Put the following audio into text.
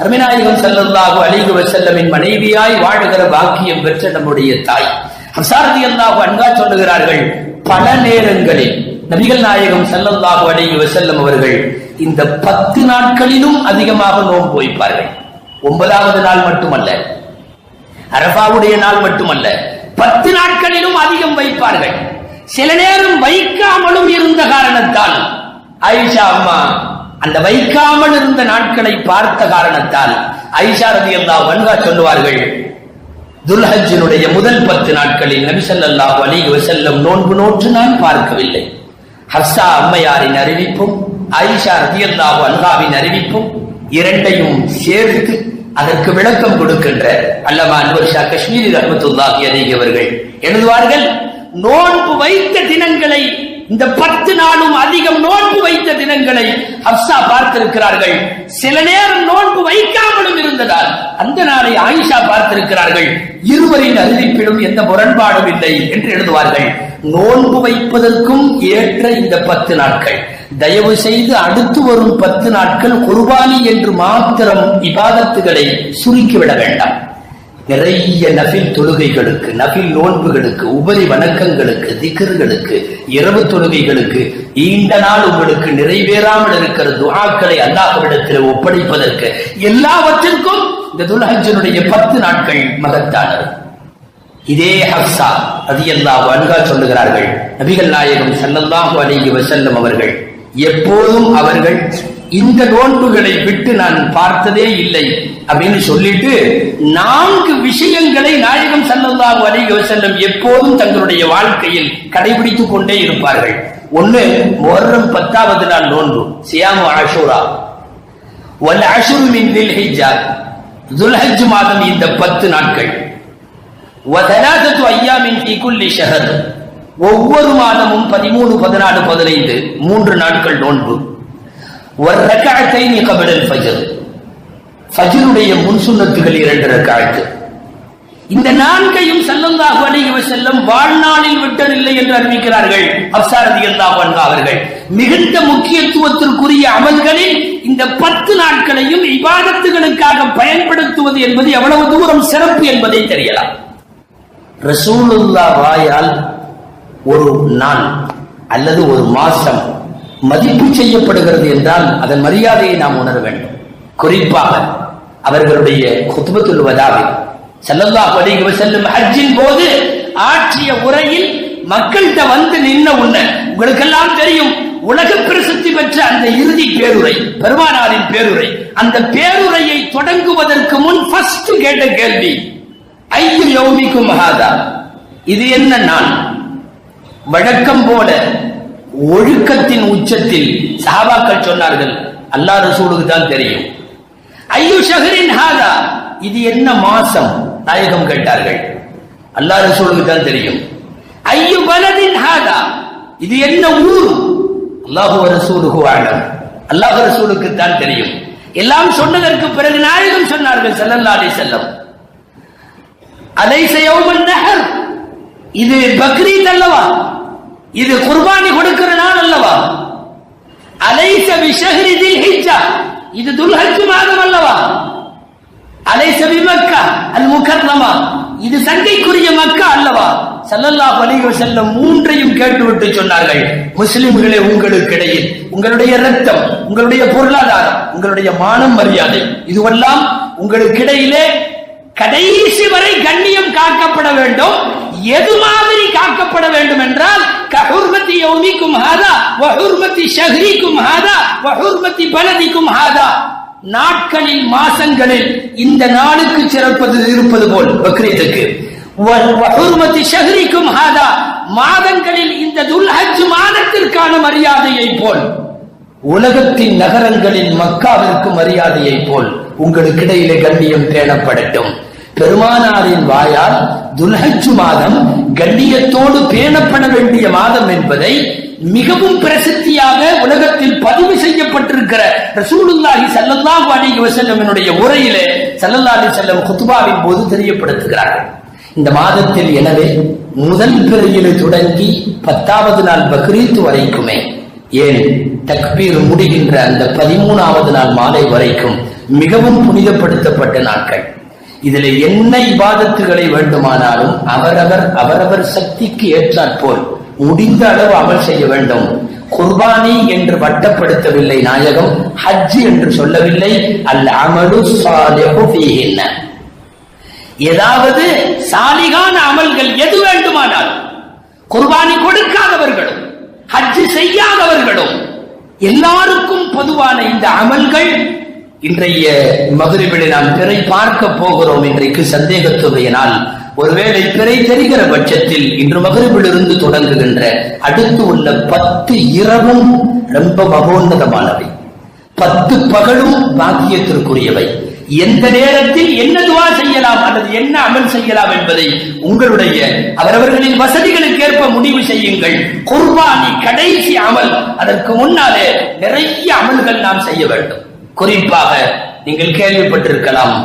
அருமைநாயகம் செல்லல்லாஹு அலிகு வசல்லமின் மனைவியாய் வாழுகிற பாக்கியம் பெற்ற நம்முடைய தாய். ஹசாரதி அல்லாஹு அன்கா சொல்லுகிறார்கள் பல நேரங்களில் நபிகள் நாயகம் செல்லல்லாஹு அலிகு வசல்லம் அவர்கள் இந்த பத்து நாட்களிலும் அதிகமாக நோன்பு வைப்பார்கள். ஒன்பதாவது நாள் மட்டுமல்ல அரபாவுடைய நாள் மட்டுமல்ல பத்து நாட்களிலும் அதிகம் வைப்பார்கள். சில நேரம் வைக்காமலும் இருந்த காரணத்தால் ஆயிஷா அம்மா அந்த வைக்காமல் இருந்த நாட்களை பார்த்த காரணத்தால் ஐஷா ரதி அல்லா வன்கா சொல்லுவார்கள் துல்ஹஜினுடைய முதல் பத்து நாட்களில் நபிசல்லாஹு அலிக வசல்லம் நோன்பு நோற்று நான் பார்க்கவில்லை. ஹர்ஷா அம்மையாரின் அறிவிப்பும் ஐஷா ரதி அல்லாஹு அன்காவின் அறிவிப்பும் இரண்டையும் சேர்த்து அதற்கு விளக்கம் கொடுக்கின்ற அல்லமா அன்பர் ஷா காஷ்மீரி ரஹமத்துல்லாஹி அவர்கள் எழுதுவார்கள் நோன்பு வைத்த தினங்களை இந்த பத்து நாளும் அதிகம் நோன்பு வைத்த தினங்களை ஹப்சா பார்த்திருக்கிறார்கள். சில நேரம் நோன்பு வைக்காமலும் இருந்ததால் அந்த நாளை ஆயிஷா பார்த்திருக்கிறார்கள். இருவரின் அறிவிப்பிலும் எந்த முரண்பாடும் இல்லை என்று எழுதுவார்கள். நோன்பு வைப்பதற்கும் ஏற்ற இந்த பத்து நாட்கள். தயவு செய்து அடுத்து வரும் பத்து நாட்கள் குர்பானி என்று மாத்திரம் இபாதத்துகளை சுருக்கிவிட வேண்டாம். நிறைய நபில் தொழுகைகளுக்கு நபில் நோன்புகளுக்கு உபரி வணக்கங்களுக்கு திகர்களுக்கு இரவு தொழுகைகளுக்கு ஈண்ட நாள் உங்களுக்கு நிறைவேறாமல் இருக்கிற துகாக்களை அல்லாஹ்விடத்தில் ஒப்படைப்பதற்கு எல்லாவற்றிற்கும் இந்த துல்ஹஜனுடைய பத்து நாட்கள் மகத்தானது. இதே ஹப்சா அது எல்லா அன்கா சொல்லுகிறார்கள் நபிகள் நாயகம் சல்லல்லாஹு அலைஹி வசல்லம் அவர்கள் எப்போதும் அவர்கள் இந்த நோன்புகளை விட்டு நான் பார்த்ததே இல்லை அப்படின்னு சொல்லிட்டு நான்கு விஷயங்களை நாயகம் சல்லல்லாஹு அலைஹி செல்லும் எப்போதும் தங்களுடைய வாழ்க்கையில் கடைபிடித்துக் கொண்டே இருப்பார்கள். ஒன்று முஹர்ரம் பத்தாவது நாள் நோன்பு சியாமு ஆஷூரா ஒல் அஷுரு மின் தில் ஹிஜ்ஜா துல்ஹஜ் மாதம் இந்த பத்து நாட்கள். வதனாதத்து ஐயாமின் ஃபீ குல்லி ஷஹர். ஒவ்வொரு மாதமும் பதிமூணு பதினாலு பதினைந்து மூன்று நாட்கள் நோன்பு. ஒரு ரக்காயத்தை நீ கபடல் ஃபஜர். ஃபஜருடைய முன் சுண்ணத்துகள் இரண்டு ரக்காயத்து. இந்த நான்கையும் செல்லந்தாக அலைஹி செல்லும் வாழ்நாளில் விட்டதில்லை என்று அறிவிக்கிறார்கள். அப்சாரதி அல்லாஹ் அவர்கள். மிகுந்த முக்கியத்துவத்திற்குரிய அமல்களில் இந்த பத்து நாட்களையும் இபாதத்துகளுக்காக பயன்படுத்துவது என்பது எவ்வளவு தூரம் சிறப்பு என்பதை தெரியலாம். ரசூலுல்லா வாயால் ஒரு நாள் அல்லது ஒரு மாசம் மதிப்பு செய்யப்படுகிறது என்றால் அதன் மரியாதையை நாம் உணர வேண்டும். குறிப்பாக அவர்களுடைய குத்துபத்துல் வதாவில் செல்லல்லா படிக்க செல்லும் ஹஜ்ஜின் போது ஆற்றிய உரையில் மக்கள்கிட்ட வந்து நின்ன உன்ன உங்களுக்கெல்லாம் தெரியும். உலக பிரசித்தி பெற்ற அந்த இறுதி பேருரை பெருமானாரின் பேருரை அந்த பேருரையை தொடங்குவதற்கு முன் ஃபர்ஸ்ட் கேட்ட கேள்வி ஐயு யோமிக்கும் மகாதா இது என்ன நான்? வழக்கம் போல ஒழுக்கத்தின் உச்சத்தில் சஹாபாக்கள் சொன்னார்கள் அல்லாஹ் ரசூலுக்கு தான் தெரியும். ஐயோ ஷஹரின் ஹாதா? இது என்ன மாசம்? நாயகம் கேட்டார்கள். அல்லாஹ் ரசூலுக்கு தான் தெரியும். ஐயு பலதின் ஹாதா? இது என்ன ஊர்? அல்லாஹு ரசூலுக்கு ஆலம் அல்லாஹ் ரசூலுக்கு தான் தெரியும். எல்லாம் சொன்னதற்கு பிறகு நாயகம் சொன்னார்கள் செல்லல்லா அலை செல்லம் அலை செய்யவும் நகர் இது பக்ரீத் அல்லவா? இது குர்பானி கொடுக்கிற நாள் அல்லவா? அலைச பிஷஹ்ரி தில் ஹிஜ்ஜா இது துல்ஹஜ் மாதம் அல்லவா? அலைச பிமக்கா அல் முகர்ரமா இது சங்கைக்குரிய மக்கா அல்லவா? சல்லல்லா பலிகள் செல்ல மூன்றையும் கேட்டுவிட்டு சொன்னார்கள். முஸ்லிம்களே உங்களுக்கு இடையில் உங்களுடைய ரத்தம் உங்களுடைய பொருளாதாரம் உங்களுடைய மானம் மரியாதை இதுவெல்லாம் உங்களுக்கு இடையிலே கடைசி வரை கண்ணியம் காக்கப்பட வேண்டும். எது மாதிரி காக்கப்பட வேண்டும் என்றால் யௌமிக்கும் ஹாதா வஹுர்மதி ஷஹ்ரிக்கும் ஹாதா வஹுர்மதி பலதிக்கும் ஹாதா நாட்களில் மாசங்களில் இந்த நாளுக்கு சிறப்பது இருப்பது போல் பக்ரீத்துக்கு வஹுர்மதி ஷஹ்ரிக்கும் ஹாதா மாதங்களில் இந்த துல்ஹஜ் மாதத்திற்கான மரியாதையை போல் உலகத்தின் நகரங்களில் மக்காவிற்கு மரியாதையை போல் உங்களுக்கு இடையிலே கண்ணியம் பேணப்படட்டும் பெருமானாரின் வாயால் துல்ஹஜ் மாதம் கண்ணியத்தோடு பேணப்பட வேண்டிய மாதம் என்பதை மிகவும் பிரசித்தியாக உலகத்தில் பதிவு செய்யப்பட்டிருக்கிற ரசூலுல்லாஹி சல்லல்லாஹு அலைஹி வஸல்லமினுடைய உரையிலே சல்லல்லாஹு அலைஹி வஸல்லம் குத்பாவின் போது தெரியப்படுத்துகிறார்கள். இந்த மாதத்தில் எனவே முதல் பிறையிலே தொடங்கி பத்தாவது நாள் பக்ரீத் வரைக்குமே ஏன் தக்பீர் முடிகின்ற அந்த பதிமூணாவது நாள் மாலை வரைக்கும் மிகவும் புனிதப்படுத்தப்பட்ட நாட்கள். இதுல என்ன இபாதத்துகளை வேண்டுமானாலும் அவரவர் அவரவர் சக்திக்கு ஏற்றாற்போல் முடிந்த அளவு அமல் செய்ய வேண்டும். குர்பானி என்று வட்டப்படுத்தவில்லை நாயகம் ஹஜ் என்று சொல்லவில்லை அல்ல அமலு என்ன ஏதாவது சாலிகான அமல்கள் எது வேண்டுமானாலும் குர்பானி கொடுக்காதவர்களும் ஹஜ் செய்யாதவர்களும் எல்லாருக்கும் பொதுவான இந்த அமல்கள் இன்றைய மதுரைவிலே நாம் பிறை பார்க்க போகிறோம் இன்றைக்கு சந்தேகத்துடைய நாள் ஒருவேளை பிறை தெரிகிற பட்சத்தில் இன்று மகரிபிலிருந்து தொடங்குகின்ற அடுத்து உள்ள பத்து இரவும் ரொம்ப மகோன்னதமானவை. பத்து பகலும் பாக்கியத்திற்குரியவை. எந்த நேரத்தில் என்ன துவா செய்யலாம் அல்லது என்ன அமல் செய்யலாம் என்பதை உங்களுடைய அவரவர்களின் வசதிகளுக்கு ஏற்ப முடிவு செய்யுங்கள். குர்பானி கடைசி அமல். அதற்கு முன்னாலே நிறைய அமல்கள் நாம் செய்ய வேண்டும். குறிப்பாக நீங்கள் கேள்விப்பட்டிருக்கலாம்.